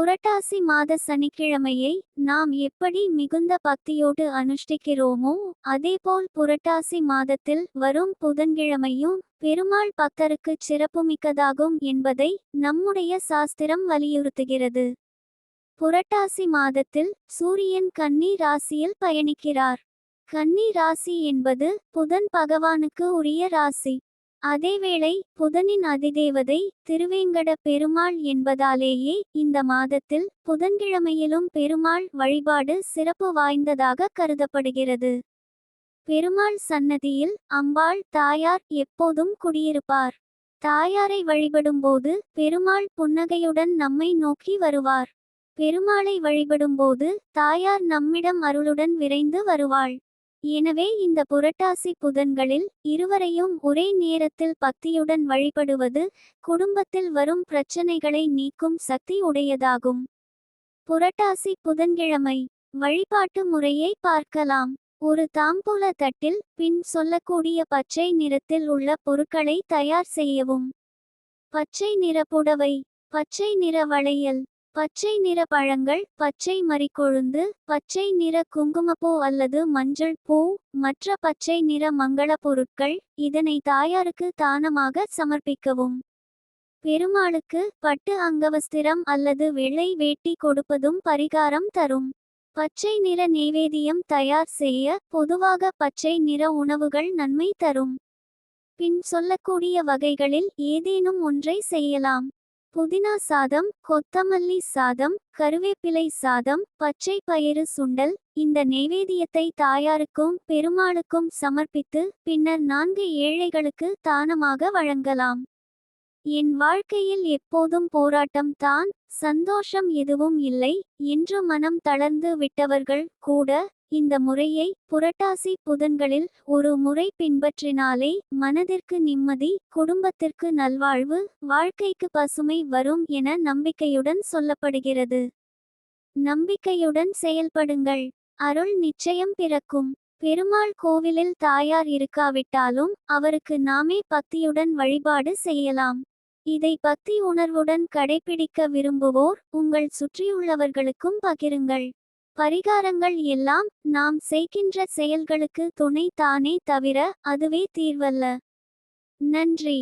புரட்டாசி மாத சனிக்கிழமையை நாம் எப்படி மிகுந்த பக்தியோடு அனுஷ்டிக்கிறோமோ அதேபோல் புரட்டாசி மாதத்தில் வரும் புதன்கிழமையும் பெருமாள் பக்தருக்குச் சிறப்புமிக்கதாகும் என்பதை நம்முடைய சாஸ்திரம் வலியுறுத்துகிறது. புரட்டாசி மாதத்தில் சூரியன் கன்னி ராசியில் பயணிக்கிறார். கன்னி ராசி என்பது புதன் பகவானுக்கு உரிய ராசி. அதேவேளை புதனின் அதிதேவதை திருவேங்கட பெருமாள் என்பதாலேயே இந்த மாதத்தில் புதன்கிழமையிலும் பெருமாள் வழிபாடு சிறப்பு வாய்ந்ததாக கருதப்படுகிறது. பெருமாள் சன்னதியில் அம்பாள் தாயார் எப்போதும் குடியிருப்பார். தாயாரை வழிபடும்போது பெருமாள் புன்னகையுடன் நம்மை நோக்கி வருவார். பெருமாளை வழிபடும்போது தாயார் நம்மிடம் அருளுடன் விரைந்து வருவாள். எனவே இந்த புரட்டாசி புதன்களில் இருவரையும் ஒரே நேரத்தில் பக்தியுடன் வழிபடுவது குடும்பத்தில் வரும் பிரச்சனைகளை நீக்கும் சக்தி உடையதாகும். புரட்டாசி புதன்கிழமை. வழிபாட்டு முறையை பார்க்கலாம். ஒரு தாம்பூல தட்டில் பின் சொல்லக்கூடிய பச்சை நிறத்தில் உள்ள பொருட்களை தயார் செய்யவும். பச்சை நிற புடவை. பச்சை நிற வளையல். பச்சை நிற பழங்கள் பச்சை மறிக்கொழுந்து பச்சை நிற குங்குமப்பூ அல்லது மஞ்சள் பூ மற்ற பச்சை நிற மங்கள பொருட்கள் இதனை தாயாருக்கு தானமாக சமர்ப்பிக்கவும். பெருமாளுக்கு பட்டு அங்கவஸ்திரம் அல்லது வெள்ளை வேட்டி கொடுப்பதும் பரிகாரம் தரும். பச்சை நிற நெய்வேதியம் தயார் செய்ய பொதுவாக பச்சை நிற உணவுகள் நன்மை தரும். பின் சொல்லக்கூடிய வகைகளில் ஏதேனும் ஒன்றை செய்யலாம். புதினா சாதம் கொத்தமல்லி சாதம் கருவேப்பிலை சாதம் பச்சை பயிறு சுண்டல் இந்த நெவேதியத்தை தாயாருக்கும் பெருமாளுக்கும் சமர்ப்பித்து பின்னர் நான்கு ஏழைகளுக்கு தானமாக வழங்கலாம். என் வாழ்க்கையில் எப்போதும் போராட்டம் தான் சந்தோஷம் எதுவும் இல்லை என்று மனம் தளர்ந்து விட்டவர்கள் கூட இந்த முறையை புரட்டாசி புதன்களில் ஒரு முறை பின்பற்றினாலே மனதிற்கு நிம்மதி குடும்பத்திற்கு நல்வாழ்வு வாழ்க்கைக்கு பசுமை வரும் என நம்பிக்கையுடன் சொல்லப்படுகிறது. நம்பிக்கையுடன் செயல்படுங்கள். அருள் நிச்சயம் பிறக்கும். பெருமாள் கோவிலில் தாயார் இருக்காவிட்டாலும் அவருக்கு நாமே பக்தியுடன் வழிபாடு செய்யலாம். இதை பக்தி உணர்வுடன் கடைபிடிக்க விரும்புவோர் உங்கள் சுற்றியுள்ளவர்களுக்கும் பகிருங்கள். பரிகாரங்கள் எல்லாம் நாம் செய்கின்ற செயல்களுக்கு துணை தானே தவிர அதுவே தீர்வல்ல. நன்றி.